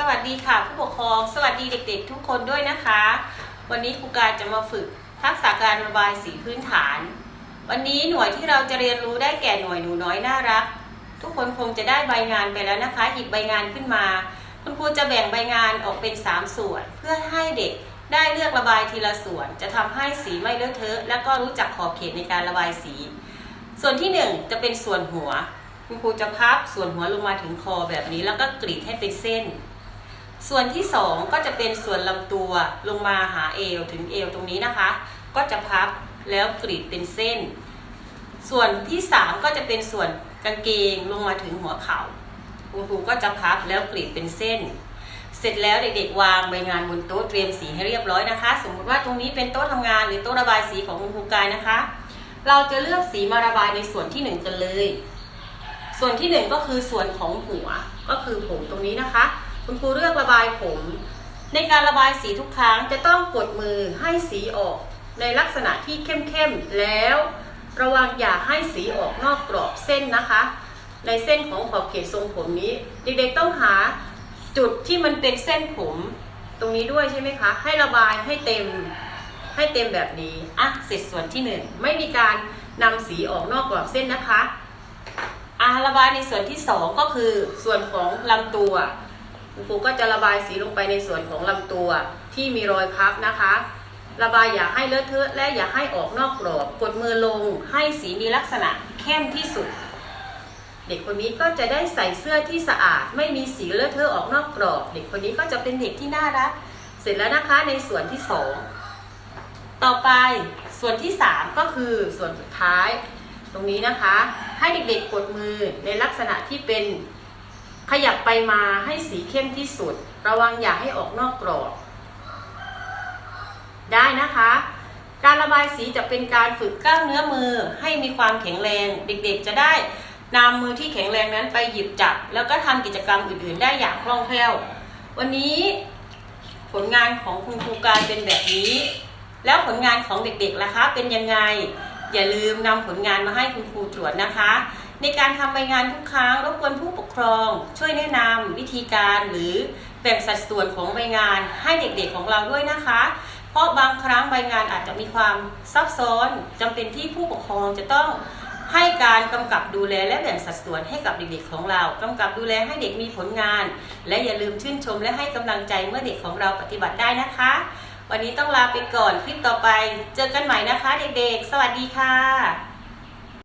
สวัสดีค่ะผู้ปกครอง สวัสดีเด็กๆ ทุกคนด้วยนะคะ วันนี้ครูการจะมาฝึกทักษะการระบายสีพื้นฐาน วันนี้หน่วยที่เราจะเรียนรู้ได้แก่หน่วยหนูน้อยน่ารัก ทุกคนคงจะได้ใบงานไปแล้วนะคะ หยิบใบงานขึ้นมา คุณครูจะแบ่งใบงานออกเป็น 3 ส่วน เพื่อให้เด็กได้เลือกระบายทีละส่วน จะทำให้สีไม่เลอะเทอะ และก็รู้จักขอบเขตในการระบายสี ส่วนที่ 1 จะเป็นส่วนหัว คุณครูจะพับส่วนหัวลงมาถึงคอแบบนี้ แล้วก็กรีดให้เป็นเส้น ส่วนที่ 2 ก็จะเป็นส่วนลำตัวลงมาหาเอวถึงเอวตรงนี้นะคะ ก็จะพับแล้วกรีดเป็นเส้น ส่วนที่ 3 ก็จะเป็นส่วนกางเกงลงมาถึงหัวเขา่าคุณครูก็จะพับแล้วกรีดเป็นเส้น เสร็จแล้วเด็กๆวางใบงานบนโต๊ะเตรียมสีให้เรียบร้อยนะคะ สมมุติว่าตรงนี้เป็นโต๊ะทำงานหรือโต๊ะระบายสีของคุณครูกายนะคะ เราจะเลือกสีมาระบายในส่วนที่ 1 กันเลย ส่วนที่ 1 ก็คือส่วนของหัวก็คือผมตรงนี้นะคะ คุณครูเลือกระบายผม ในการระบายสีทุกครั้งจะต้องกดมือให้สีออก ในลักษณะที่เข้มๆแล้ว ระวังอย่าให้สีออกนอกกรอบเส้นนะคะ ในเส้นของขอบเขตทรงผมนี้ เด็กๆต้องหาจุดที่มันเป็นเส้นผม ตรงนี้ด้วยใช่ไหมคะ ให้ระบายให้เต็มให้เต็มแบบนี้อะเสร็จส่วนที่หนึ่งไม่มีการนำสีออกนอกกรอบเส้นนะคะอะระบายในส่วนที่สองก็คือส่วนของลำตัว คุณครูก็จะระบายสีลงไปในส่วนของลำตัวที่มีรอยพับนะคะ ระบายอย่าให้เลอะเทอะและอย่าให้ออกนอกกรอบ กดมือลงให้สีมีลักษณะเข้มที่สุด เด็กคนนี้ก็จะได้ใส่เสื้อที่สะอาด ไม่มีสีเลอะเทอะออกนอกกรอบ เด็กคนนี้ก็จะเป็นเด็กที่น่ารัก เสร็จแล้วนะคะในส่วนที่สองต่อไปส่วนที่สามก็คือส่วนสุดท้าย ตรงนี้นะคะ ให้เด็กๆกดมือในลักษณะที่เป็น ขยับไปมาให้สีเข้มที่สุด ระวังอย่าให้ออกนอกกรอบ ได้นะคะ การระบายสีจะเป็นการฝึกกล้ามเนื้อมือให้มีความแข็งแรง เด็กๆ จะได้นำมือที่แข็งแรงนั้นไปหยิบจับ แล้วก็ทำกิจกรรมอื่นๆ ได้อย่างคล่องแคล่ว วันนี้ผลงานของคุณครูการเป็นแบบนี้ แล้วผลงานของเด็กๆล่ะคะ เป็นยังไง อย่าลืมนำผลงานมาให้คุณครูตรวจนะคะ ในการทำใบงานทุกครั้งรบกวนผู้ ครอง ช่วยแนะนำวิธีการหรือแบ่งสัดส่วนของใบงานให้เด็กๆของเราด้วยนะคะ เพราะบางครั้งใบงานอาจจะมีความซับซ้อนจำเป็นที่ผู้ปกครองจะต้องให้การกำกับดูแลและแบ่งสัดส่วนให้กับเด็กๆของเรากำกับดูแลให้เด็กมีผลงาน และอย่าลืมชื่นชมและให้กำลังใจเมื่อเด็กของเราปฏิบัติได้นะคะ วันนี้ต้องลาไปก่อนคลิปต่อไป เจอกันใหม่นะคะ เด็กๆ สวัสดีค่ะ